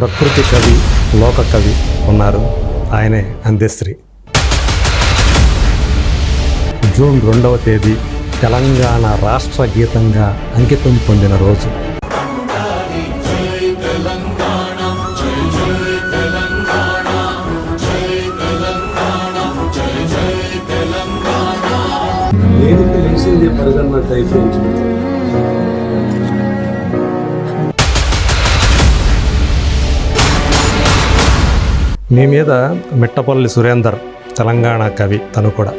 ప్రకృతి కవి లోక కవి ఉన్నారు. ఆయనే అందేశ్రీ జూన్ రెండవ తేదీ తెలంగాణ రాష్ట్ర గీతంగా అంకితం పొందిన రోజు. దేనికి లేచింది పరగన్నట్టు అయిపోయింది. మీ మీద మిట్టపల్లి సురేందర్ తెలంగాణ కవి తను కూడా.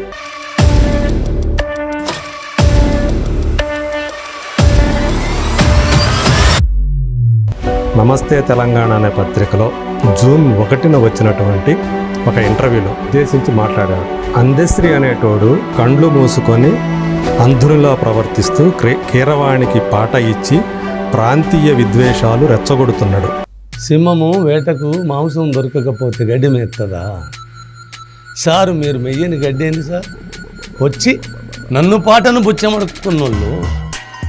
నమస్తే తెలంగాణ అనే పత్రికలో జూన్ ఒకటిన వచ్చినటువంటి ఒక ఇంటర్వ్యూలో ఉద్దేశించి మాట్లాడాడు అందశ్రీ అనేటోడు కండ్లు మూసుకొని అంధునిలా ప్రవర్తిస్తూ కీరవాణికి పాట ఇచ్చి ప్రాంతీయ విద్వేషాలు రెచ్చగొడుతున్నాడు. సింహము వేటకు మాంసం దొరకకపోతే గడ్డి మేస్తుందా సారు మీరు మెయ్యని గడ్డి ఏంది సార్? వచ్చి నన్ను పాటను బుచ్చమడుకున్నోళ్ళు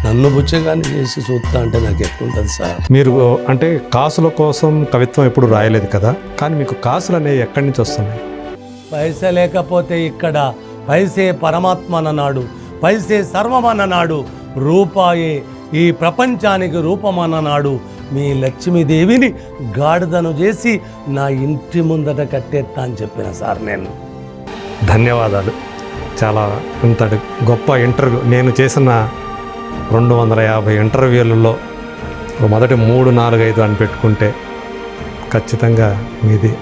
నన్ను బుచ్చగాని చేసి చూస్తా అంటే నాకు ఎట్లుంటుంది సార్? మీరు అంటే కాసుల కోసం కవిత్వం ఎప్పుడు రాయలేదు కదా? కానీ మీకు కాసులు అనేవి ఎక్కడి నుంచి వస్తున్నాయి? పైస లేకపోతే ఇక్కడ పైసే పరమాత్మ అన్ననాడు పైసే సర్వమన్ననాడు రూపాయే ఈ ప్రపంచానికి రూపమన్ననాడు మీ లక్ష్మీదేవిని గాడిదను చేసి నా ఇంటి ముందట కట్టేస్తా అని చెప్పిన సార్ నేను. ధన్యవాదాలు. చాలా ఇంతటి గొప్ప ఇంటర్వ్యూ. నేను చేసిన రెండు వందల యాభై ఇంటర్వ్యూలలో మొదటి మూడు నాలుగు ఐదు అని పెట్టుకుంటే ఖచ్చితంగా మీది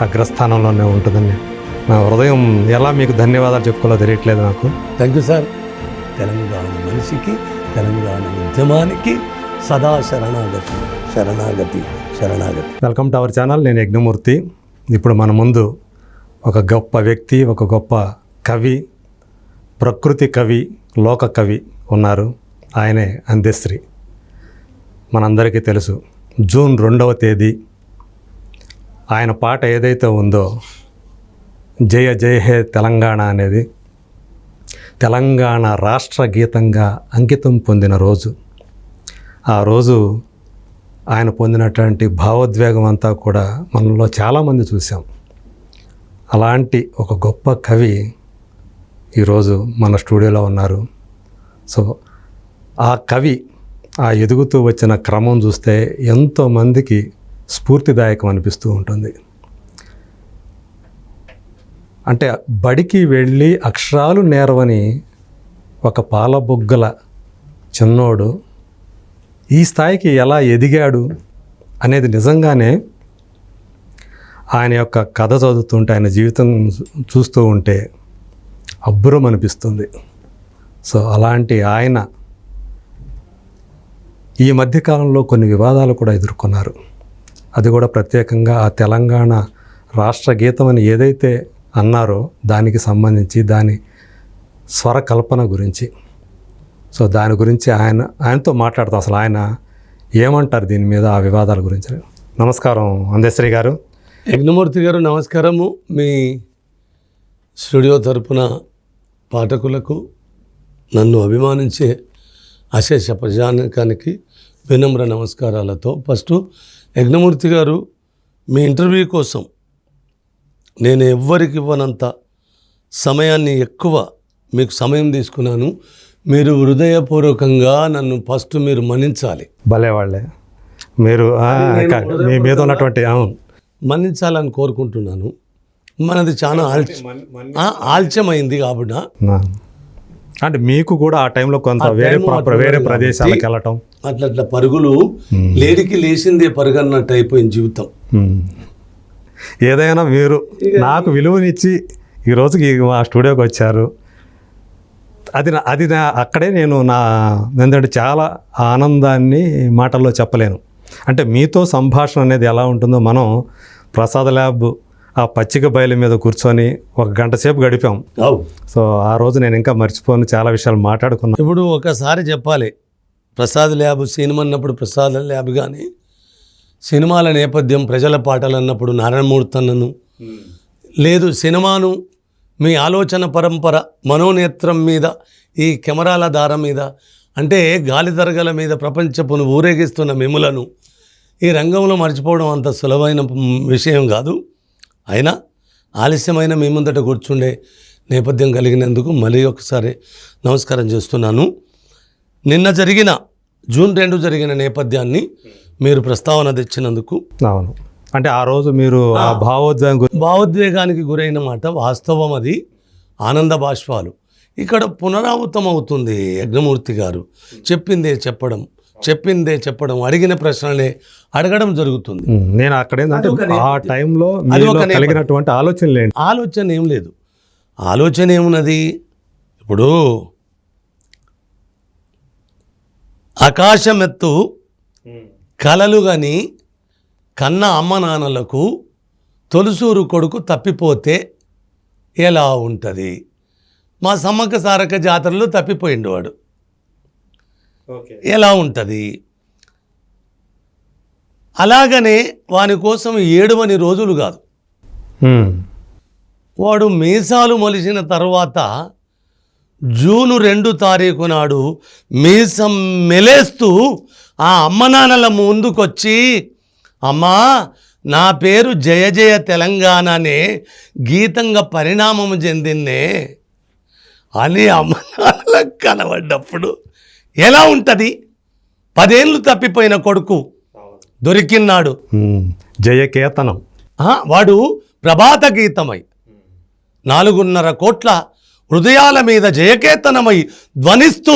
అగ్రస్థానంలోనే ఉంటుందని నా హృదయం ఎలా మీకు ధన్యవాదాలు చెప్పుకోవాలో తెలియట్లేదు నాకు. Thank you sir. తెలంగాణ మనిషికి తెలంగాణ ఉద్యమానికి సదా శరణాగతి శరణాగతి శరణాగతి. వెల్కమ్ టు అవర్ ఛానల్ నేను యజ్ఞమూర్తి. ఇప్పుడు మన ముందు ఒక గొప్ప వ్యక్తి ఒక గొప్ప కవి ప్రకృతి కవి లోక కవి ఉన్నారు. ఆయనే అందశ్రీ మనందరికీ తెలుసు జూన్ రెండవ తేదీ ఆయన పాట ఏదైతే ఉందో జయ జయ హే తెలంగాణ అనేది తెలంగాణ రాష్ట్ర గీతంగా అంకితం పొందిన రోజు. ఆ రోజు ఆయన పొందినటువంటి భావోద్వేగం అంతా కూడా మనలో చాలామంది చూసాం అలాంటి ఒక గొప్ప కవి ఈరోజు మన స్టూడియోలో ఉన్నారు. సో ఆ కవి ఆ ఎదుగుతూ వచ్చిన క్రమం చూస్తే ఎంతోమందికి స్ఫూర్తిదాయకం అనిపిస్తూ ఉంటుంది. అంటే బడికి వెళ్ళి అక్షరాలు నేరవని ఒక పాలబొగ్గల చిన్నోడు ఈ స్థాయికి ఎలా ఎదిగాడు అనేది నిజంగానే ఆయన యొక్క కథ చదువుతుంటే ఆయన జీవితం చూస్తూ ఉంటే అబ్బురం అనిపిస్తుంది. సో అలాంటి ఆయన ఈ మధ్యకాలంలో కొన్ని వివాదాలు కూడా ఎదుర్కొన్నారు. అది కూడా ప్రత్యేకంగా ఆ తెలంగాణ రాష్ట్ర గీతం అని ఏదైతే అన్నారో దానికి సంబంధించి దాని స్వర కల్పన గురించి. సో దాని గురించి ఆయన ఆయనతో మాట్లాడతాం అసలు ఆయన ఏమంటారు దీని మీద ఆ వివాదాల గురించి? నమస్కారం అందేశ్వరి గారు. యజ్ఞమూర్తి గారు నమస్కారము. మీ స్టూడియో తరపున పాఠకులకు నన్ను అభిమానించే అశేష ప్రజానికానికి వినమ్ర నమస్కారాలతో ఫస్ట్ యజ్ఞమూర్తి గారు మీ ఇంటర్వ్యూ కోసం నేను ఎవ్వరికి ఇవ్వనంత సమయాన్ని ఎక్కువ మీకు సమయం తీసుకున్నాను. మీరు హృదయపూర్వకంగా నన్ను ఫస్ట్ మీరు మన్నించాలి. భలే వాళ్ళే. మీరు మీ మీద ఉన్నటువంటి అవును. మన్నించాలని కోరుకుంటున్నాను. మనది చాలా ఆల్చ ఆ, ఆలస్యమైంది కాబట్టి నా. అంటే మీకు కూడా ఆ టైంలో కొంత వేరే వేరే ప్రదేశాలకు వెళ్ళటం. అట్లా అట్లా పరుగులు లేడికి లేచిందే పరుగన్నట్టు అయిపోయింది జీవితం. ఏదైనా మీరు నాకు విలువనిచ్చి ఈ రోజుకి మా స్టూడియోకి వచ్చారు. అది నా అది నా అక్కడే నేను నా ఏంటంటే చాలా ఆనందాన్ని మాటల్లో చెప్పలేను. అంటే మీతో సంభాషణ అనేది ఎలా ఉంటుందో మనం ప్రసాద్ ల్యాబ్ ఆ పచ్చిక బయలు మీద కూర్చొని ఒక గంట సేపు గడిపాం. సో ఆ రోజు నేను ఇంకా మర్చిపోను చాలా విషయాలు మాట్లాడుకున్నాను. ఇప్పుడు ఒకసారి చెప్పాలి. ప్రసాద్ ల్యాబ్ సినిమా అన్నప్పుడు ప్రసాద్ ల్యాబ్ కానీ సినిమాల నేపథ్యం ప్రజల పాటలు అన్నప్పుడు నారాయణమూర్తి అన్నను లేదు సినిమాను మీ ఆలోచన పరంపర మనోనేత్రం మీద ఈ కెమెరాల దారం మీద అంటే గాలి తరగల మీద ప్రపంచపును ఊరేగిస్తున్న మిములను ఈ రంగంలో మర్చిపోవడం అంత సులభమైన విషయం కాదు. అయినా ఆలస్యమైన మీ ముందట కూర్చుండే నేపథ్యం కలిగినందుకు మళ్ళీ ఒకసారి నమస్కారం చేస్తున్నాను. నిన్న జరిగిన జూన్ రెండు జరిగిన నేపథ్యాన్ని మీరు ప్రస్తావన తెచ్చినందుకు అవును. అంటే ఆ రోజు మీరు ఆ భావోద్వేగం గురించి భావోద్వేగానికి గురైన మాట వాస్తవం అది. ఆనంద బాష్పాలు. ఇక్కడ పునరావృతం అవుతుంది యజ్ఞమూర్తి గారు. చెప్పిందే చెప్పడం చెప్పిందే చెప్పడం అడిగిన ప్రశ్నలే అడగడం జరుగుతుంది. నేను అక్కడ ఏంటంటే ఆ. టైంలో. కలిగినటువంటి ఆలోచనలు ఏంటి? ఆలోచన ఏం లేదు. ఆలోచన ఏమున్నది? ఇప్పుడు ఆకాశమెత్తు కలలు గని కన్న అమ్మ నాన్నలకు తొలుసూరు కొడుకు తప్పిపోతే ఎలా ఉంటుంది? మా సమ్మక్క సారక్క జాతరలో తప్పిపోయిండు వాడు. ఎలా ఉంటుంది? అలాగనే వాని కోసం ఏడువని రోజులు కాదు. వాడు మీసాలు మొలిసిన తర్వాత జూను రెండు తారీఖు నాడు మీసం మెలేస్తూ ఆ అమ్మ నాన్నల ముందుకొచ్చి అమ్మా నా పేరు జయ జయ తెలంగాణనే గీతంగా పరిణామం చెందిందే. అని అమ్మ నాన్నలకు కనబడ్డప్పుడు ఎలా ఉంటుంది? పదేళ్ళు తప్పిపోయిన కొడుకు దొరికిన్నాడు. జయకేతనం వాడు ప్రభాత గీతమై నాలుగున్నర కోట్ల హృదయాల మీద జయకేతనమై ధ్వనిస్తూ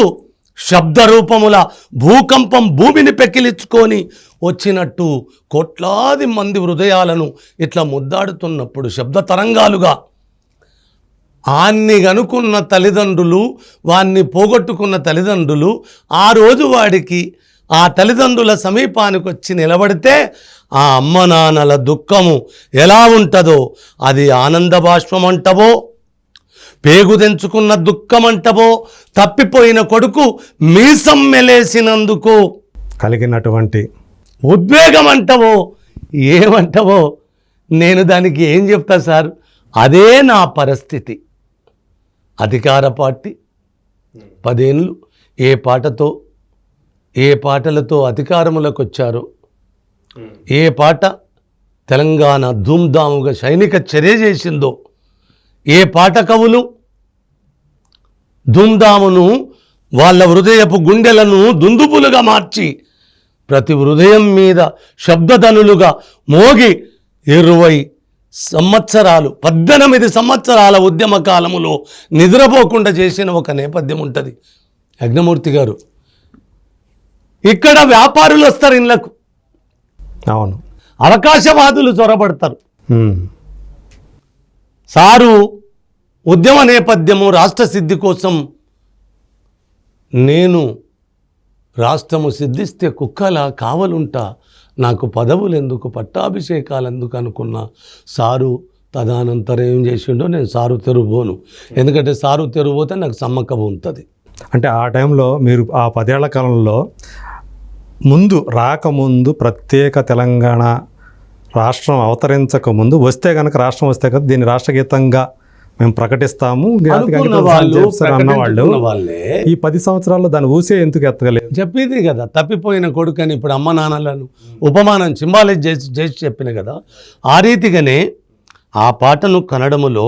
శబ్ద రూపముల భూకంపం భూమిని పెకిలించుకొని వచ్చినట్టు కోట్లాది మంది హృదయాలను ఇట్లా ముద్దాడుతున్నప్పుడు శబ్ద తరంగాలుగా ఆన్ని గనుకున్న తల్లిదండ్రులు వాన్ని పోగొట్టుకున్న తల్లిదండ్రులు ఆ రోజు వాడికి ఆ తల్లిదండ్రుల సమీపానికి వచ్చి నిలబడితే ఆ అమ్మ నాన్నల దుఃఖము ఎలా ఉంటుందో అది ఆనంద బాష్పం అంటవో పేగుదెంచుకున్న దుఃఖమంటవో తప్పిపోయిన కొడుకు మీసం మెలేసినందుకు కలిగినటువంటి ఉద్వేగం అంటవో ఏమంటవో నేను దానికి ఏం చెప్తా సార్? అదే నా పరిస్థితి. అధికార పార్టీ పదేళ్ళు ఏ పాటతో ఏ పాటలతో అధికారములకు వచ్చారో ఏ పాట తెలంగాణ ధూమ్ధాముగా సైనిక చర్య చేసిందో ఏ పాట కవులు? ధూమ్ధామును వాళ్ళ హృదయపు గుండెలను దుందుపులుగా మార్చి ప్రతి హృదయం మీద శబ్దధనులుగా మోగి ఇరవై సంవత్సరాలు పద్దెనిమిది సంవత్సరాల ఉద్యమ కాలములో నిద్రపోకుండా చేసిన ఒక నేపథ్యం ఉంటుంది. యజ్ఞమూర్తి గారు ఇక్కడ వ్యాపారులు వస్తారు ఇళ్ళకు అవును. అవకాశవాదులు చొరబడతారు. సారు ఉద్యమ నేపథ్యము రాష్ట్ర సిద్ధి కోసం నేను రాష్ట్రము సిద్ధిస్తే కుక్కలా కావలుంటా. నాకు పదవులు ఎందుకు పట్టాభిషేకాలు ఎందుకు అనుకున్న. సారు తదనంతరం ఏం చేసిండో నేను సారు తెరుబోను ఎందుకంటే సారు తెరుబోతే నాకు సమ్మకం ఉంటుంది. అంటే ఆ టైంలో మీరు ఆ పదేళ్ళ కాలంలో ముందు రాకముందు ప్రత్యేక తెలంగాణ రాష్ట్రం అవతరించక ముందు వస్తే కనుక రాష్ట్రం వస్తే కదా దీన్ని రాష్ట్రగీతంగా మేము ప్రకటిస్తాము అన్నవాళ్ళు ఈ పది సంవత్సరాల్లో దాని ఊసే ఎందుకు ఎత్తగలేదు? చెప్పింది కదా తప్పిపోయిన కొడుకని ఇప్పుడు అమ్మ నాన్నలను ఉపమానం సింబాలైజ్ చేసి చేసి చెప్పిన కదా ఆ రీతిగానే ఆ పాటను కన్నడములో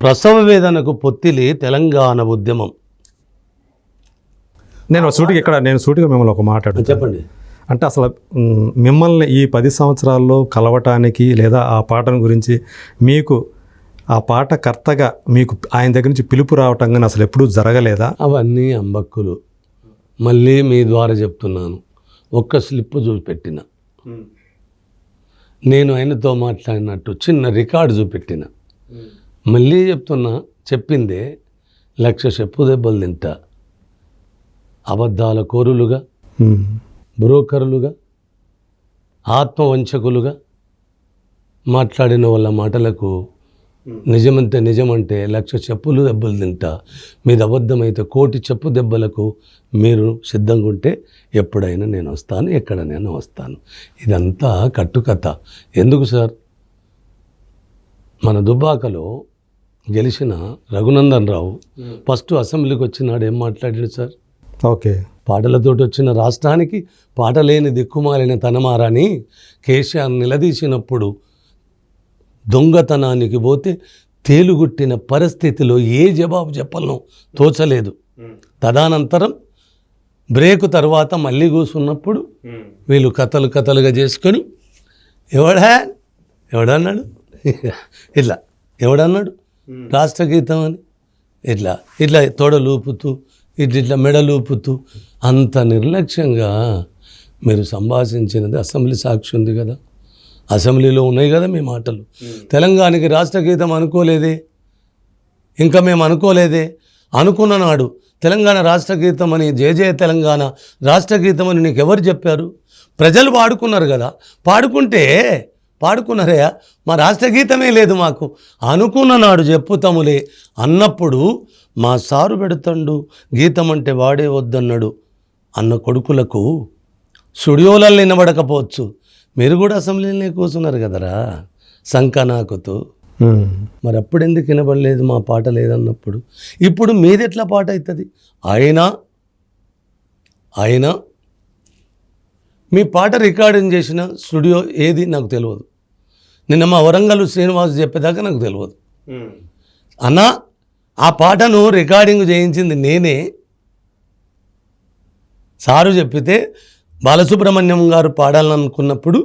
ప్రసవ వేదనకు పొత్తిలి తెలంగాణ ఉద్యమం. నేను సూటిగా ఇక్కడ నేను సూటిగా మిమ్మల్ని ఒక మాట్లాడు చెప్పండి. అంటే అసలు మిమ్మల్ని ఈ పది సంవత్సరాల్లో కలవటానికి లేదా ఆ పాటను గురించి మీకు ఆ పాట కర్తగా మీకు ఆయన దగ్గర నుంచి పిలుపు రావటం కానీ అసలు ఎప్పుడూ జరగలేదా? అవన్నీ అంబక్కులు. మళ్ళీ మీ ద్వారా చెప్తున్నాను. ఒక్క స్లిప్ చూపెట్టిన. నేను ఆయనతో మాట్లాడినట్టు చిన్న రికార్డు చూపెట్టిన. మళ్ళీ చెప్తున్నా చెప్పిందే లక్ష చెప్పు దెబ్బలు తింటా. అబద్ధాల కోరులుగా బ్రోకర్లుగా ఆత్మవంచకులుగా మాట్లాడిన వాళ్ళ మాటలకు నిజమంటే నిజమంటే లక్ష చెప్పులు దెబ్బలు తింటా. మీది అబద్ధమైతే కోటి చెప్పు దెబ్బలకు మీరు సిద్ధంగా ఉంటే ఎప్పుడైనా నేను వస్తాను ఎక్కడనైనా వస్తాను. ఇదంతా కట్టుకథ. ఎందుకు సార్? మన దుబ్బాకలో గెలిచిన రఘునందన్ రావు ఫస్ట్ అసెంబ్లీకి వచ్చినాడు ఏం మాట్లాడాడు సార్? ఓకే. పాటలతోటి వచ్చిన రాష్ట్రానికి పాట లేని దిక్కుమాలిన తనమారని కేసీఆర్ నిలదీసినప్పుడు దొంగతనానికి పోతే తేలుగుట్టిన పరిస్థితిలో ఏ జవాబు చెప్పాలనో తోచలేదు. తదనంతరం బ్రేక్ తర్వాత మళ్ళీ కూర్చున్నప్పుడు వీళ్ళు కథలు కథలుగా చేసుకొని ఎవడా? ఎవడన్నాడు ఇట్లా. ఎవడన్నాడు రాష్ట్ర గీతం అని. ఇట్లా. ఇట్లా తొడలూపుతూ ఇట్లా ఇట్లా మెడలూపుతూ అంత నిర్లక్ష్యంగా మీరు సంభాషించినది అసెంబ్లీ సాక్షి ఉంది కదా. అసెంబ్లీలో ఉన్నాయి కదా మీ మాటలు. తెలంగాణకి రాష్ట్ర గీతం అనుకోలేదే? ఇంకా మేము అనుకోలేదే? అనుకున్న నాడు తెలంగాణ రాష్ట్ర గీతం అని జయ జయ తెలంగాణ రాష్ట్ర గీతం అని నీకు ఎవరు చెప్పారు? ప్రజలు పాడుకున్నారు కదా. పాడుకుంటే పాడుకున్నారే? మా రాష్ట్ర గీతమే లేదు మాకు. అనుకున్న నాడు చెప్పుతాములే. అన్నప్పుడు మా సారు పెడుతండు గీతం అంటే వాడే వద్దన్నాడు. అన్న కొడుకులకు స్టూడియోలలో వినబడకపోవచ్చు మీరు కూడా అసెంబ్లీలోనే కూర్చున్నారు కదరా? సంకనాకుతూ. మరి అప్పుడు ఎందుకు వినబడలేదు మా పాట లేదన్నప్పుడు? ఇప్పుడు మీది ఎట్లా పాట అవుతుంది అయినా అయినా మీ పాట రికార్డింగ్ చేసిన స్టూడియో ఏది నాకు తెలియదు. నిన్న మా వరంగల్ శ్రీనివాస్ చెప్పేదాకా నాకు తెలియదు. అన్న ఆ పాటను రికార్డింగ్ చేయించింది నేనే. సారు చెప్పితే బాలసుబ్రహ్మణ్యం గారు పాడాలనుకున్నప్పుడు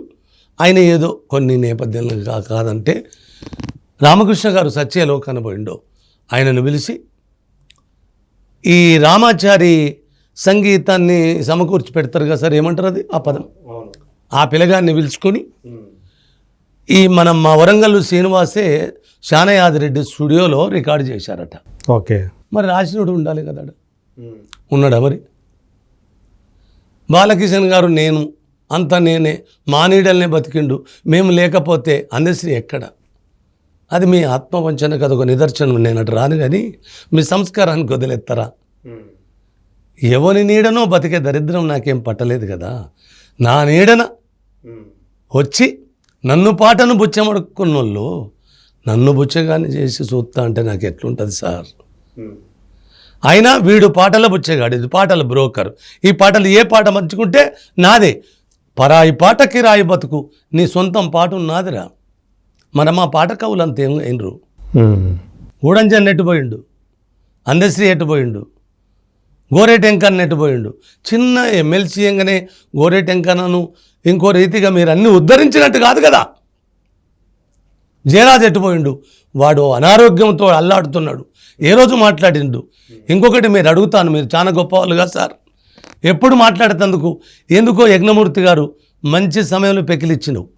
ఆయన ఏదో కొన్ని నేపథ్యంలో కా- కాదంటే రామకృష్ణ గారు సత్యలో కనబడిండో ఆయనను పిలిచి ఈ రామాచారి సంగీతాన్ని సమకూర్చి పెడతారు కదా సార్ ఏమంటారు అది? ఆ పదం. ఆ పిల్లగాన్ని పిలుచుకొని ఈ మనం మా వరంగల్ శ్రీనివాసే శానయాదిరెడ్డి స్టూడియోలో రికార్డు చేశారట. ఓకే. మరి రాసినోడు ఉండాలి కదా. ఉన్నాడా మరి? బాలకిషన్ గారు నేను అంత నేనే మా నీడల్నే బతికిండు. మేము లేకపోతే అందశ్రీ ఎక్కడ? అది మీ ఆత్మవంచనకు అదొక నిదర్శనం. నేను అటు రాను కానీ మీ సంస్కారానికి వదిలేస్తారా ఎవరి నీడనో బతికే దరిద్రం నాకేం పట్టలేదు కదా. నా నీడన వచ్చి నన్ను పాటను బుచ్చమడుక్కున్నోళ్ళు నన్ను బుచ్చగాని చేసి చూస్తా అంటే నాకు ఎట్లుంటుంది సార్? అయినా వీడు పాటల బుచ్చగాడు ఇది పాటల బ్రోకర్. ఈ పాటలు ఏ పాట మంచుకుంటే నాదే. పరాయి పాట కిరాయి బతుకు నీ సొంతం పాట నాదిరా. మరి మా పాట కవులు అంత అయినరు ఉమ్. గూడంజన్ ఎట్టుపోయిండు అందశ్రీ ఎట్టుపోయిండు గోరేటెంకన్న ఎట్టుపోయిండు చిన్న ఎమ్మెల్సీ ఎంగనే గోరేటెంకన్నను ఇంకో రీతిగా మీరు అన్ని ఉద్ధరించినట్టు కాదు కదా. జయరాజ్ ఎట్టుపోయిండు వాడు అనారోగ్యంతో అల్లాడుతున్నాడు. ఏ రోజు మాట్లాడిండు? ఇంకొకటి మీరు అడుగుతాను మీరు చాలా గొప్పవాళ్ళుగా సార్. ఎప్పుడు మాట్లాడేందుకు ఎందుకో యజ్ఞమూర్తి గారు మంచి సమయంలో పెకిలిచ్చినవు.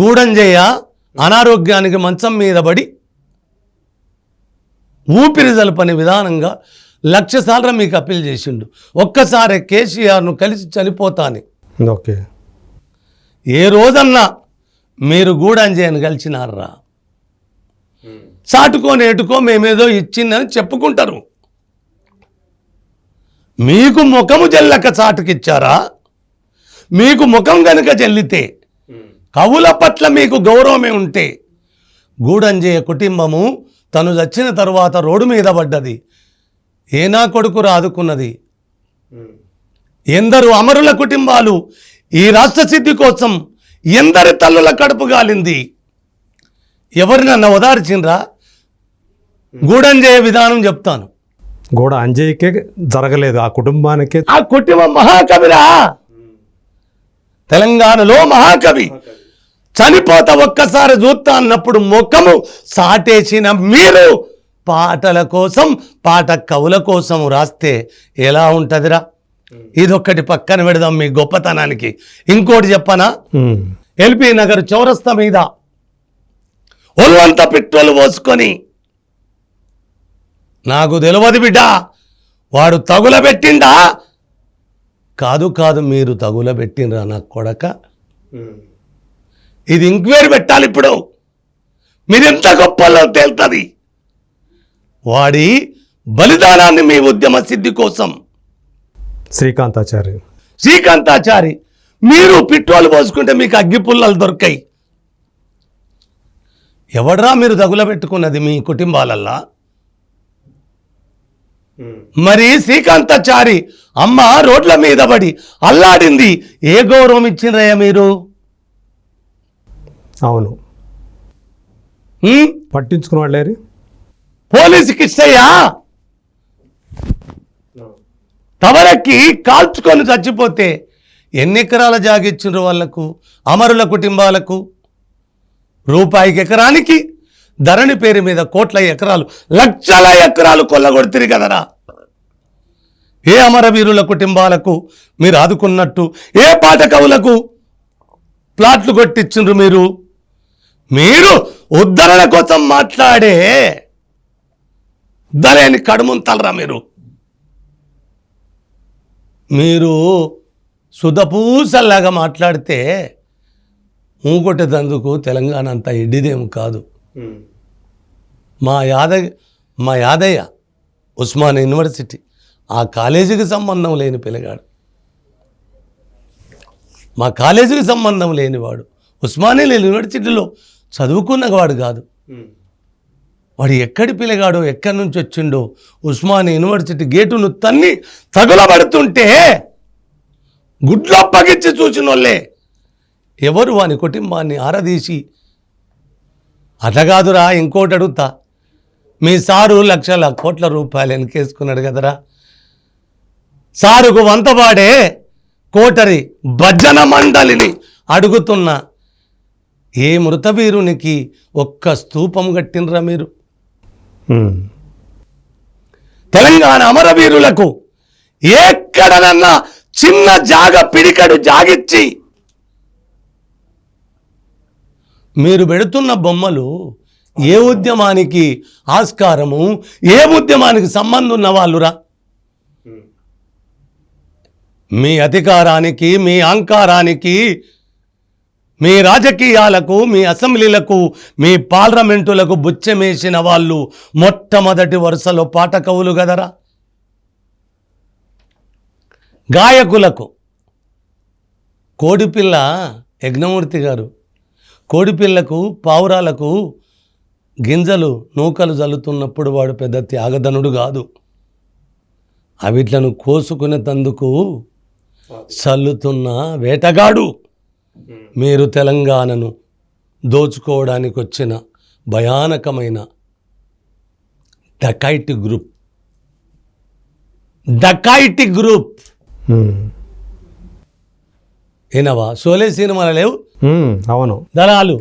గూడంజయ్య అనారోగ్యానికి మంచం మీద పడి ఊపిరి జలపని విధానంగా లక్ష సార్లు మీకు అప్పీల్ చేసిండు. ఒక్కసారి కేసీఆర్ను కలిసి చనిపోతాని. ఓకే. ఏ రోజన్నా మీరు గూడంజయ్యను కలిసినారా? చాటుకొని ఎటుకో మేమేదో ఇచ్చిందని చెప్పుకుంటారు. మీకు ముఖము జల్లక చాటుకిచ్చారా? మీకు ముఖం గనుక జల్లితే కవుల పట్ల మీకు గౌరవమే ఉంటే గూడంజయ్య కుటుంబము తను చచ్చిన తరువాత రోడ్డు మీద పడ్డది. ఏనా కొడుకు రాదుకున్నది. ఎందరు అమరుల కుటుంబాలు ఈ రాష్ట్ర సిద్ధి కోసం ఎందరి తల్లుల కడుపు గాలింది. ఎవరినన్నా ఓదార్చిండ్రా గూడంజయ విధానం చెప్తాను. కూడా అంజయ్యకే జరగలేదు ఆ కుటుంబానికే. ఆ కుటుంబం మహాకవిరా. తెలంగాణలో మహాకవి. చనిపోత ఒక్కసారి చూస్తా అన్నప్పుడు ముఖము సాటేసిన మీరు పాటల కోసం పాట కవుల కోసం రాస్తే ఎలా ఉంటుందిరా? ఇదొక్కటి పక్కన పెడదాం మీ గొప్పతనానికి. ఇంకోటి చెప్పనా. ఎల్బీ నగర్ చౌరస్తా మీద ఒళ్ళంత పెట్రోల్ పోసుకొని నాకు తెలియదు బిడ్డ. వాడు తగులబెట్టిండా? కాదు కాదు మీరు తగులబెట్టిండ్రా నా కొడక? ఇది ఎంక్వైరీ పెట్టాలి ఇప్పుడు. మీరెంత గొప్పలో తేలుతుంది? వాడి బలిదానాన్ని మీ ఉద్యమ సిద్ధి కోసం. శ్రీకాంతాచారి శ్రీకాంతాచారి మీరు పెట్రోల్ పోసుకుంటే మీకు అగ్గి పుల్లలు దొరకాయి. ఎవడరా మీరు తగులబెట్టుకున్నది మీ కుటుంబాలల్లా? మరి శ్రీకాంతాచారి అమ్మ రోడ్ల మీద పడి అల్లాడింది. ఏ గౌరవం ఇచ్చిండ్రయ్యా మీరు? అవును? పట్టించుకున్న వాళ్ళేరి పోలీసు కిష్టయ్యా తవరకి కాల్చుకొని చచ్చిపోతే ఎన్ని ఎకరాల జాగిచ్చిండ్రు వాళ్ళకు అమరుల కుటుంబాలకు? రూపాయికి ఎకరానికి? ధరణి పేరు మీద కోట్ల ఎకరాలు లక్షల ఎకరాలు కొల్లగొడుతుంది కదరా ఏ అమరవీరుల కుటుంబాలకు మీరు ఆదుకున్నట్టు ఏ పాఠకవులకు ప్లాట్లు కొట్టించిండ్రు మీరు? మీరు ఉద్ధరణ కోసం మాట్లాడే ఉద్ధరేని కడుముంతలరా మీరు? మీరు సుధపూసల్లాగా మాట్లాడితే ఊకొట్టేదందుకు తెలంగాణ అంత ఎడ్డిదేం కాదు. మా యాదయ్య మా యాదయ్య ఉస్మాన్ యూనివర్సిటీ ఆ కాలేజీకి సంబంధం లేని పిల్లగాడు. మా కాలేజీకి సంబంధం లేనివాడు ఉస్మానియా యూనివర్సిటీలో చదువుకున్నవాడు కాదు. వాడు ఎక్కడి పిల్లగాడో ఎక్కడి నుంచి వచ్చిండో ఉస్మానియా యూనివర్సిటీ గేటును తన్ని తగులబడుతుంటే గుడ్లో పగిచ్చి చూసిన వాళ్ళే ఎవరు వాని కుటుంబాన్ని ఆరదీసి అటగాదురా ఇంకోటి అడుగుతా. మీ సారు లక్షల కోట్ల రూపాయలు వెనకేసుకున్నాడు కదరా. సారుకు వంతపాడే కోటరి భజన మండలిని అడుగుతున్నా ఏ మృతవీరునికి ఒక్క స్తూపం కట్టినరా మీరు. తెలంగాణ అమరవీరులకు ఎక్కడనన్నా చిన్న జాగ పిడికడు జాగిచ్చి మీరు పెడుతున్న బొమ్మలు ఏ ఉద్యమానికి ఆస్కారము ఏ ఉద్యమానికి సంబంధం ఉన్న వాళ్ళురా? మీ అధికారానికి మీ అహంకారానికి మీ రాజకీయాలకు మీ అసెంబ్లీలకు మీ పార్లమెంటులకు బుచ్చమేసిన వాళ్ళు మొట్టమొదటి వరుసలో పాట కవులు కదరా? గాయకులకు. కోడిపిల్ల యజ్ఞమూర్తి గారు కోడిపిల్లకు పావురాలకు గింజలు నూకలు జల్లుతున్నప్పుడు వాడు పెద్ద త్యాగధనుడు కాదు. అవిట్లను కోసుకునేటందుకు చల్లుతున్న వేటగాడు. మీరు తెలంగాణను దోచుకోవడానికి వచ్చిన భయానకమైన డకైట్ గ్రూప్. Dacoit group. ఏనవా సోలే సినిమాలు లేవు? అవును. దళాలు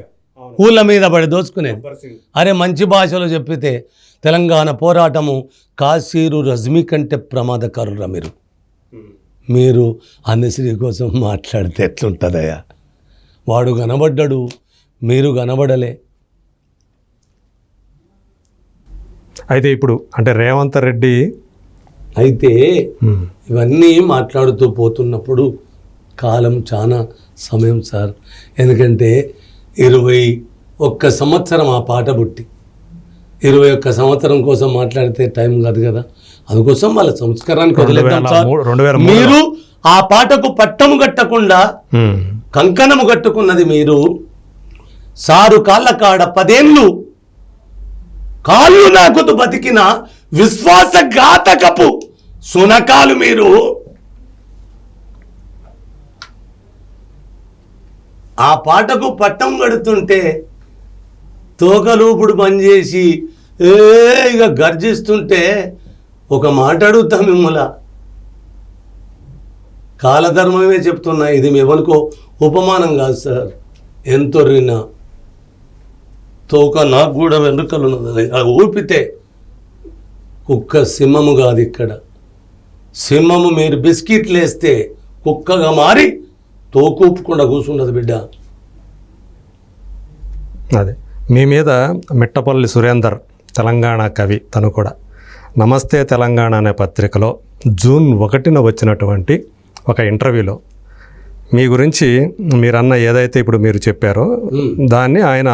ఊళ్ళ మీద పడి దోచుకునేది. అరే మంచి భాషలో చెప్పితే తెలంగాణ పోరాటము కాశీరు రజ్మీ కంటే ప్రమాదకరురా మీరు. మీరు అన్నశ్రీ కోసం మాట్లాడితే ఎట్లుంటుందయ్యా? వాడు కనబడ్డాడు మీరు కనబడలే. అయితే ఇప్పుడు అంటే రేవంత్ రెడ్డి అయితే ఇవన్నీ మాట్లాడుతూ పోతున్నప్పుడు కాలం చాలా సమయం సార్. ఎందుకంటే ఇరవై ఒక్క సంవత్సరం ఆ పాట పుట్టి. ఇరవై ఒక్క సంవత్సరం కోసం మాట్లాడితే టైం కాదు కదా. అందుకోసం వాళ్ళ సంస్కారానికి వదిలేద్దాం సార్. మీరు ఆ పాటకు పట్టము కట్టకుండా కంకణము కట్టుకున్నది మీరు. సారు కాళ్ళ కాడ పదేళ్ళు కాళ్ళు నాకుతూ బతికిన విశ్వాసఘాతకపు సునకాలు మీరు. ఆ పాటకు పట్టం కడుతుంటే తోకలూపుడు పనిచేసి ఏ ఇక గర్జిస్తుంటే ఒక మాట అడుగుతా మిమ్మల. కాలధర్మమే చెప్తున్నా ఇది ఎవరికో ఉపమానం కాదు సార్. ఎంతొర్రినా తోక నాకు కూడా వెనుకలు ఉన్నది. ఊపితే కుక్క సింహము కాదు ఇక్కడ. సింహము మీరు బిస్కెట్లు వేస్తే కుక్కగా మారి తోకూపకుండా కూర్చుండదు బిడ్డ. అదే. మీ మీద మిట్టపల్లి సురేందర్ తెలంగాణ కవి తను కూడా. నమస్తే తెలంగాణ అనే పత్రికలో జూన్ ఒకటిన వచ్చినటువంటి ఒక ఇంటర్వ్యూలో మీ గురించి మీరన్న ఏదైతే ఇప్పుడు మీరు చెప్పారో దాన్ని ఆయన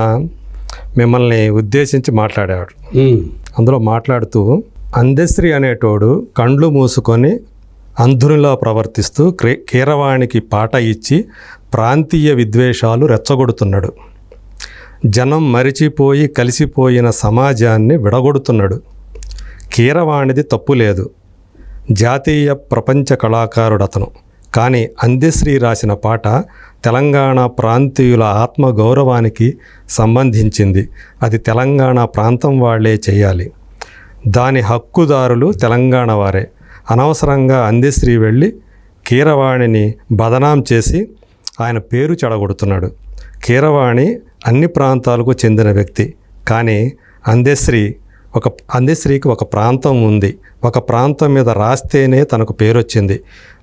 మిమ్మల్ని ఉద్దేశించి మాట్లాడేవాడు. అందులో మాట్లాడుతూ అందశ్రీ అనేటోడు కండ్లు మూసుకొని అంధునిలా ప్రవర్తిస్తూ క్రే- కీరవాణికి పాట ఇచ్చి ప్రాంతీయ విద్వేషాలు రెచ్చగొడుతున్నాడు. జనం మరిచిపోయి కలిసిపోయిన సమాజాన్ని విడగొడుతున్నాడు. కీరవాణిది తప్పు లేదు. జాతీయ ప్రపంచ కళాకారుడతను. కానీ అందిశ్రీ రాసిన పాట తెలంగాణ ప్రాంతీయుల ఆత్మగౌరవానికి సంబంధించింది. అది తెలంగాణ ప్రాంతం వాళ్ళే చేయాలి. దాని హక్కుదారులు తెలంగాణ వారే. అనవసరంగా అందిశ్రీ వెళ్ళి కీరవాణిని బదనాం చేసి ఆయన పేరు చెడగొడుతున్నాడు. కీరవాణి అన్ని ప్రాంతాలకు చెందిన వ్యక్తి. కానీ అందేశ్రీ ఒక అందేశ్రీకి ఒక ప్రాంతం ఉంది. ఒక ప్రాంతం మీద రాస్తేనే తనకు పేరు వచ్చింది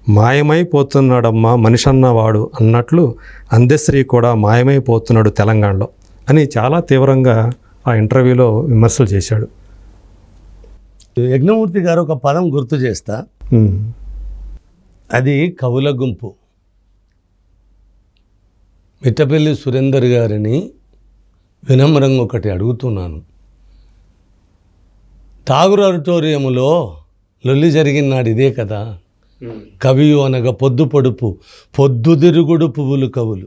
మాయమైపోతున్నాడమ్మా మనిషి అన్నవాడు అన్నట్లు అందేశ్రీ కూడా మాయమైపోతున్నాడు తెలంగాణలో అని చాలా తీవ్రంగా ఆ ఇంటర్వ్యూలో విమర్శలు చేశాడు. యజ్ఞమూర్తి గారు ఒక పదం గుర్తు చేస్తా. అది కవుల గుంపు. మిట్టపల్లి సురేందర్ గారిని వినమ్రంగా ఒకటి అడుగుతున్నాను. ఠాగూర్ ఆడిటోరియంలో లొల్లి జరిగిన నాడు ఇదే కదా. కవియు అనగా పొద్దు పొడుపు పొద్దుదిరుగుడు పువ్వులు కవులు.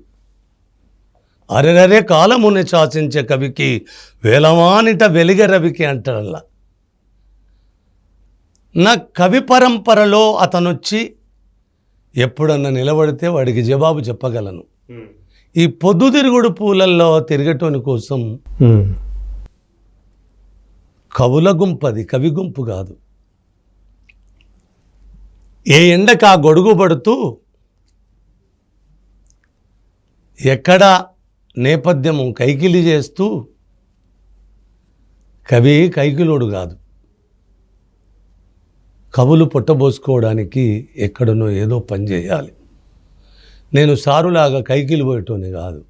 అరెరరే కాలముని శాసించే కవికి వేలవానిట వెలిగ రవికి అంటాడల్లా నా కవి పరంపరలో అతనొచ్చి ఎప్పుడన్నా నిలబడితే వాడికి జవాబు చెప్పగలను. ఈ పొద్దుతిరుగుడు పూలల్లో తిరగటోని కోసం. కవుల గుంపది కవి గుంపు కాదు. ఏ ఎండకు ఆ గొడుగు పడుతూ ఎక్కడ నేపథ్యము కైకిలి చేస్తూ కవి కైకిలోడు కాదు. కవులు పుట్టబోసుకోవడానికి ఎక్కడనో ఏదో పని చేయాలి. నేను సారులాగా కైకిలి పోయేటోని కాదు.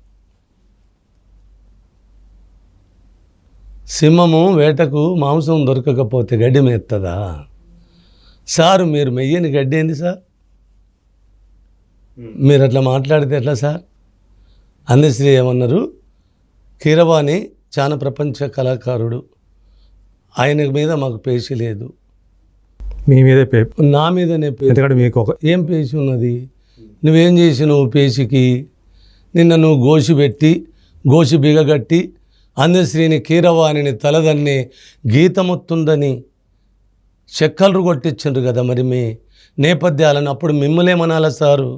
సింహము వేటకు మాంసం దొరకకపోతే గడ్డి మేస్తుందా సారు మీరు మెయ్యని గడ్డి ఏంది సార్? మీరు అట్లా మాట్లాడితే ఎట్లా సార్? అందశ్రీ ఏమన్నారు? కీరవాణి చాలా ప్రపంచ కళాకారుడు. ఆయన మీద మాకు పేచి లేదు. మీ మీదే పే నా మీదనే పే ఎందుకంటే మీకు ఒక ఏం పేచి ఉన్నది? నువ్వేం చేసినావు పేచికి నిన్న నువ్వు గోసి పెట్టి గోసి బిగగట్టి అందశ్రీని కీరవాణిని తలదన్ని గీతమొత్తుందని చెక్కలు కొట్టించిండ్రు కదా మరి మీ నేపథ్యాలను. అప్పుడు మిమ్మల్నేమనాలా సారు.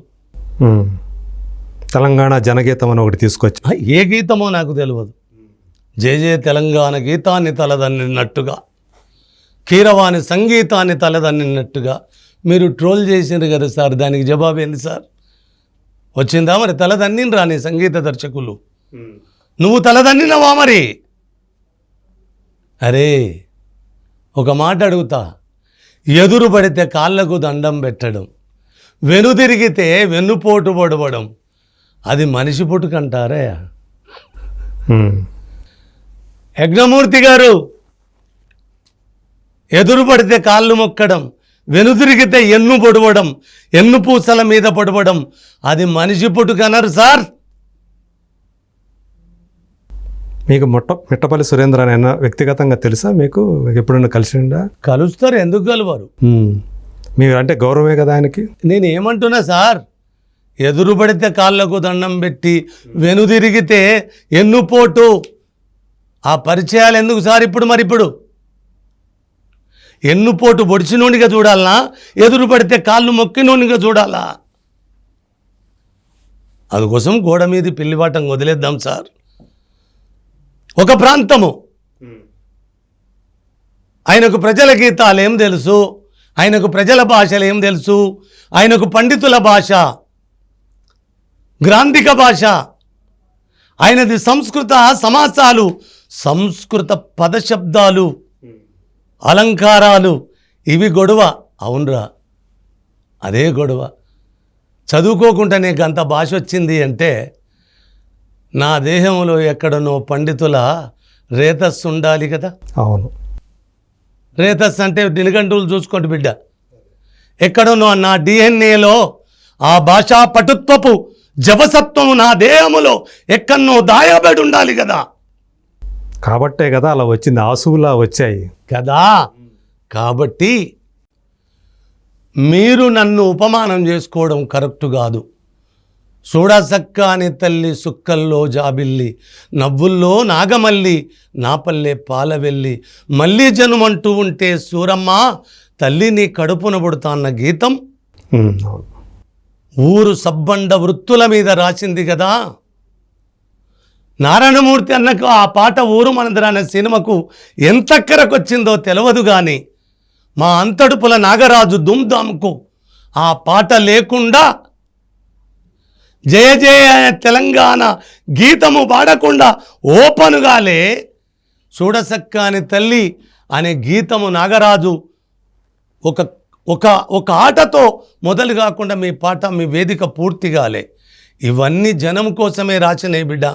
తెలంగాణ జనగీతం అని ఒకటి తీసుకొచ్చి ఏ గీతమో నాకు తెలియదు జయ జయ తెలంగాణ గీతాన్ని తలదన్నినట్టుగా. కీరవాణి సంగీతాన్ని తలదన్నినట్టుగా మీరు ట్రోల్ చేసిండ్రు కదా సార్ దానికి జవాబు ఏంది సార్? వచ్చిందా మరి? తలదన్నిండ్రా నీ సంగీత దర్శకులు. నువ్వు తలదన్నినవా మరి? అరే ఒక మాట అడుగుతా. ఎదురు పడితే కాళ్ళకు దండం పెట్టడం వెనుదిరిగితే వెన్నుపోటు పొడవడం అది మనిషి పుట్టుకంటారే. యజ్ఞమూర్తి గారు ఎదురు పడితే కాళ్ళు మొక్కడం వెనుదిరిగితే ఎన్ను పొడవడం ఎన్ను పూసల మీద పొడవడం అది మనిషి పుట్టుకనరు సార్. మీకు మొట్ట మిట్టపల్లి సురేంద్ర అని అన్న వ్యక్తిగతంగా తెలుసా మీకు? మీకు ఎప్పుడైనా కలిసిండా? కలుస్తారు ఎందుకు కలవారు. మీరు అంటే గౌరవమే కదా ఆయనకి? నేను ఏమంటున్నా సార్ ఎదురు పడితే కాళ్ళకు దండం పెట్టి వెనుదిరిగితే ఎన్నుపోటు ఆ పరిచయాలు ఎందుకు సార్ ఇప్పుడు మరి ఇప్పుడు? ఎన్నుపోటు పొడిచినోనిగా చూడాలనా ఎదురు పడితే కాళ్ళు మొక్కినోనిగా చూడాలా? అందుకోసం గోడ మీద పిల్లివాటం వదిలేద్దాం సార్. ఒక ప్రాంతము. ఆయనకు ప్రజల గీతాలు ఏం తెలుసు? ఆయనకు ప్రజల భాషలు ఏం తెలుసు? ఆయనకు పండితుల భాష గ్రాంధిక భాష ఆయనది సంస్కృత సమాసాలు సంస్కృత పదశబ్దాలు. అలంకారాలు ఇవి గొడవ. అవునరా. అదే గొడవ. చదువుకోకుండా నీకు అంత భాష వచ్చింది అంటే నా దేహంలో ఎక్కడనో పండితుల రేతస్సు ఉండాలి కదా? అవును. రేతస్ అంటే నిలుగంటులు చూసుకోండి బిడ్డ. ఎక్కడనో నా డిఎన్ఏలో ఆ భాషా పటుత్వపు జవసత్వము నా దేహములో ఎక్కడనో దాయబడి ఉండాలి కదా? కాబట్టే కదా అలా వచ్చింది. ఆసువులా వచ్చాయి. కదా? కాబట్టి మీరు నన్ను ఉపమానం చేసుకోవడం కరెక్ట్ కాదు. చూడసక్క అని తల్లి సుక్కల్లో జాబిల్లి నవ్వుల్లో నాగమల్లి నాపల్లె పాలవెల్లి మళ్ళీ జనుమంటూ ఉంటే సూరమ్మ తల్లి నీ కడుపున పుడతా అన్న గీతం ఊరు సబ్బండ వృత్తుల మీద రాసింది కదా? నారాయణమూర్తి అన్నకు ఆ పాట ఊరు మనదర అనే సినిమాకు ఎంతక్కరకొచ్చిందో తెలియదు కానీ మా అంతడుపుల నాగరాజు దుమ్దాంకు ఆ పాట లేకుండా జయ జయ తెలంగాణ గీతము పాడకుండా ఓపెనుగాలే చూడసక్క అని తల్లి అనే గీతము నాగరాజు ఒక ఒక ఒక ఆటతో మొదలు కాకుండా మీ పాట మీ వేదిక పూర్తిగాలే. ఇవన్నీ జనం కోసమే రాసినాయి బిడ్డ.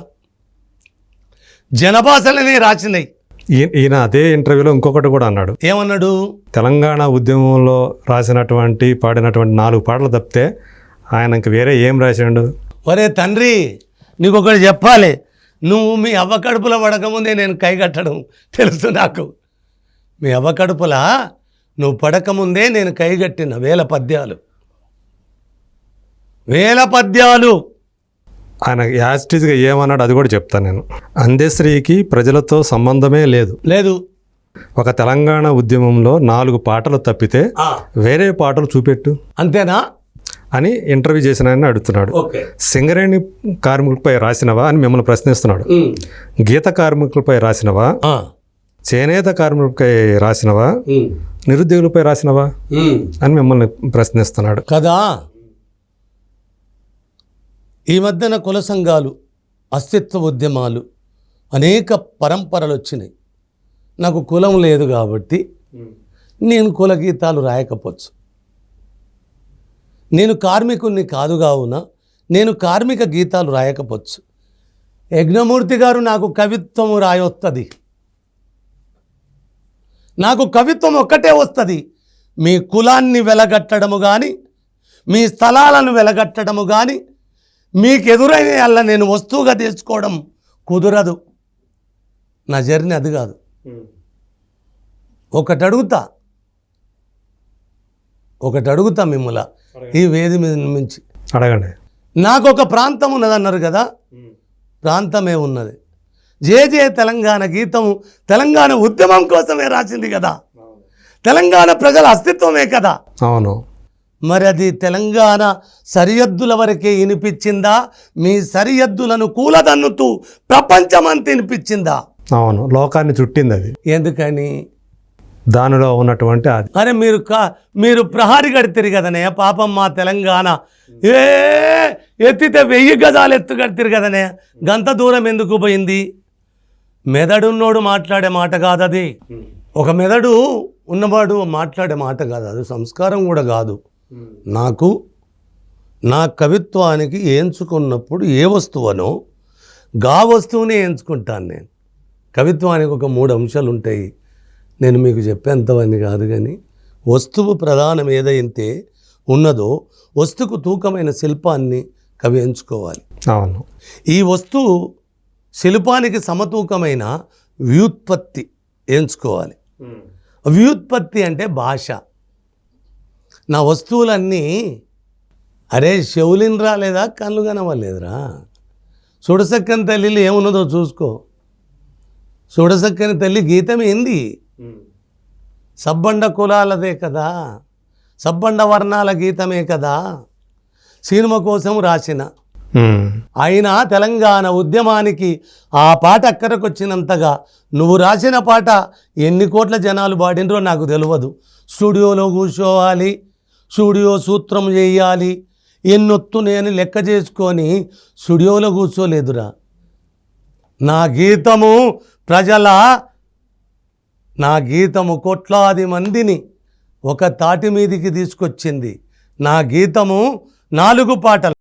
జనభాషలనే రాసినాయి. ఈయన అదే ఇంటర్వ్యూలో ఇంకొకటి కూడా అన్నాడు. ఏమన్నాడు? తెలంగాణ ఉద్యమంలో రాసినటువంటి పాడినటువంటి నాలుగు పాటలు తప్పితే ఆయన ఇంక వేరే ఏం రాశాడు ఒరే తండ్రి నీకు ఒకటి చెప్పాలి. నువ్వు మీ అవ్వ కడుపులో పడకముందే నేను కైగట్టడం తెలుసు నాకు. మీ అవ్వ కడుపులా నువ్వు పడకముందే నేను కైగట్టిన వేల పద్యాలు. వేల పద్యాలు! ఆయన యాస్టిజ్గా ఏమన్నాడు అది కూడా చెప్తాను నేను. అందశ్రీకి ప్రజలతో సంబంధమే లేదు. లేదు. ఒక తెలంగాణ ఉద్యమంలో నాలుగు పాటలు తప్పితే వేరే పాటలు చూపెట్టు. అంతేనా? అని ఇంటర్వ్యూ చేసిన ఆయన అడుగుతున్నాడు. సింగరేణి కార్మికులపై రాసినవా అని మిమ్మల్ని ప్రశ్నిస్తున్నాడు. గీత కార్మికులపై రాసినవా? చేనేత కార్మికులపై రాసినవా? నిరుద్యోగులపై రాసినవా. అని మిమ్మల్ని ప్రశ్నిస్తున్నాడు. కదా? ఈ మధ్యన కుల సంఘాలు అస్తిత్వ ఉద్యమాలు అనేక పరంపరలు వచ్చినాయి నాకు కులం లేదు కాబట్టి నేను కుల గీతాలు రాయకపోవచ్చు. నేను కార్మికుణ్ణి కాదు కావున నేను కార్మిక గీతాలు రాయకపోవచ్చు. యజ్ఞమూర్తి గారు నాకు కవిత్వము రాయొస్తుంది నాకు కవిత్వం ఒక్కటే వస్తుంది. మీ కులాన్ని వెలగట్టడము కానీ మీ స్థలాలను వెలగట్టడము కానీ మీకు ఎదురైన అల్ల నేను వస్తువుగా తీసుకోవడం కుదరదు. నా జర్నీ అది కాదు. ఒకటి అడుగుతా ఒకటి అడుగుతా మిమ్మల ఈ వేది మీద నుంచి. అడగండి. నాకు ఒక ప్రాంతం ఉన్నదన్నారు కదా? ప్రాంతమే ఉన్నది. జే జే తెలంగాణ గీతము తెలంగాణ ఉద్యమం కోసమే రాసింది కదా? తెలంగాణ ప్రజల అస్తిత్వమే కదా? అవును. మరి అది తెలంగాణ సరిహద్దుల వరకే వినిపించిందా మీ సరిహద్దులను కూలదన్నుతూ ప్రపంచమంతా వినిపించిందా అవును లోకాన్ని చుట్టింది అది. ఎందుకని? దానిలో ఉన్నటువంటి అది. అరే మీరు కా మీరు ప్రహారి కడితిరి కదనే పాపం మా తెలంగాణ. ఏ ఎత్తితే వెయ్యి గజాలు ఎత్తు కడితిరి కదనే గంత దూరం ఎందుకు పోయింది? మెదడున్నోడు మాట్లాడే మాట కాదు అది ఒక మెదడు ఉన్నవాడు మాట్లాడే మాట కాదు అది సంస్కారం కూడా కాదు. నాకు నా కవిత్వానికి ఎంచుకున్నప్పుడు ఏ వస్తువనో గా వస్తువునే ఎంచుకుంటాను నేను. కవిత్వానికి ఒక మూడు అంశాలు ఉంటాయి. నేను మీకు చెప్పేంతవన్నీ కాదు కానీ వస్తువు ప్రధానం ఏదైతే ఉన్నదో వస్తువుకు తూకమైన శిల్పాన్ని కవి ఎంచుకోవాలి. అవును. ఈ వస్తువు శిల్పానికి సమతూకమైన వ్యుత్పత్తి ఎంచుకోవాలి. వ్యుత్పత్తి అంటే భాష. నా వస్తువులన్నీ అరే చెవులిని రాలేదా కళ్ళు కనవలేదురా సుడసక్కని తల్లిలో ఏమున్నదో చూసుకో. సుడసక్కని తల్లి గీతం ఏంది? సబ్బండ కులాలదే కదా. సబ్బండ వర్ణాల గీతమే కదా. సినిమా కోసం రాసిన. అయినా తెలంగాణ ఉద్యమానికి ఆ పాట అక్కడికి వచ్చినంతగా నువ్వు రాసిన పాట ఎన్ని కోట్ల జనాలు పాడినరో నాకు తెలియదు స్టూడియోలో కూర్చోవాలి. స్టూడియో సూత్రం చేయాలి. ఎన్నొత్తు నేను లెక్క చేసుకొని స్టూడియోలో కూర్చోలేదురా. నా గీతము ప్రజల నా గీతము కోట్లాది మందిని ఒక తాటి మీదికి తీసుకొచ్చింది. నా గీతము నాలుగు పాటలు.